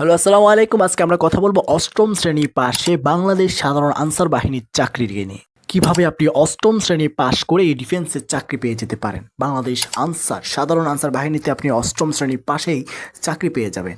Hello, আসসালামু আলাইকুম। আজকে আমরা কথা বলব অষ্টম শ্রেণি পাশে বাংলাদেশ সাধারণ আনসার বাহিনীর চাকরির নিয়ে। কীভাবে আপনি অষ্টম শ্রেণি পাশ করে এই ডিফেন্সের চাকরি পেয়ে যেতে পারেন? বাংলাদেশ আনসার, সাধারণ আনসার বাহিনীতে আপনি অষ্টম শ্রেণি পাশেই চাকরি পেয়ে যাবেন।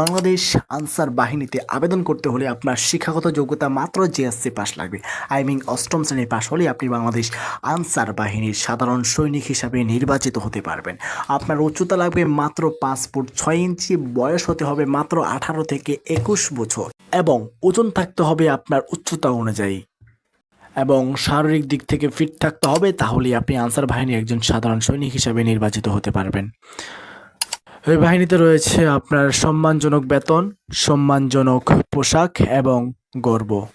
বাংলাদেশ আনসার বাহিনীতে আবেদন করতে হলে আপনার শিক্ষাগত যোগ্যতা মাত্র জিএসসি পাস লাগবে। আই মিন অষ্টম শ্রেণি পাশ হলে আপনি বাংলাদেশ আনসার বাহিনীর সাধারণ সৈনিক হিসাবে নির্বাচিত হতে পারবেন। আপনার উচ্চতা লাগবে মাত্র পাঁচ ফুট ছয় ইঞ্চি, বয়স হতে হবে মাত্র আঠারো থেকে একুশ বছর এবং ওজন থাকতে হবে আপনার উচ্চতা অনুযায়ী। এবং শারীরিক দিক থেকে ফিট থাকতে হবে, তাহলেই আপনি আনসার বাহিনীর একজন সাধারণ সৈনিক হিসাবে নির্বাচিত হতে পারবেন। এই বাহিনীতে রয়েছে আপনার সম্মানজনক বেতন, সম্মানজনক পোশাক এবং গর্ব।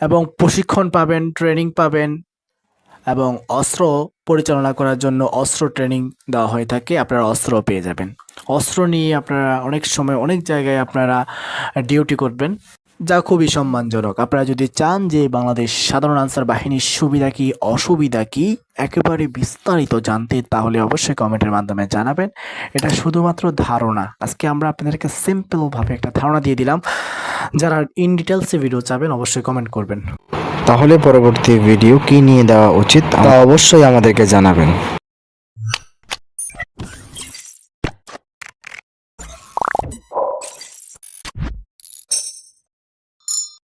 এবং প্রশিক্ষণ পাবেন, ট্রেনিং পাবেন এবং অস্ত্র পরিচালনা করার জন্য অস্ত্র ট্রেনিং দেওয়া হয়ে থাকে, আপনারা অস্ত্র পেয়ে যাবেন। অস্ত্র নিয়ে আপনারা অনেক সময় অনেক জায়গায় আপনারা ডিউটি করবেন। যা খুবই সম্মানজনক। আপনারা যদি চান যে বাংলাদেশ সাধারণ আনসার বাহিনীর সুবিধা কি অসুবিধা কি একেবারে বিস্তারিত জানতে তাহলে অবশ্যই কমেন্টের মাধ্যমে জানাবেন। এটা শুধুমাত্র ধারণা। আজকে আমরা আপনাদেরকে সিম্পলভাবে একটা ধারণা দিয়ে দিলাম। যারা ইন ডিটেলসে ভিডিও চাবেন অবশ্যই কমেন্ট করবেন। তাহলে পরবর্তী ভিডিও কি নিয়ে দেওয়া উচিত তা অবশ্যই আমাদেরকে জানাবেন।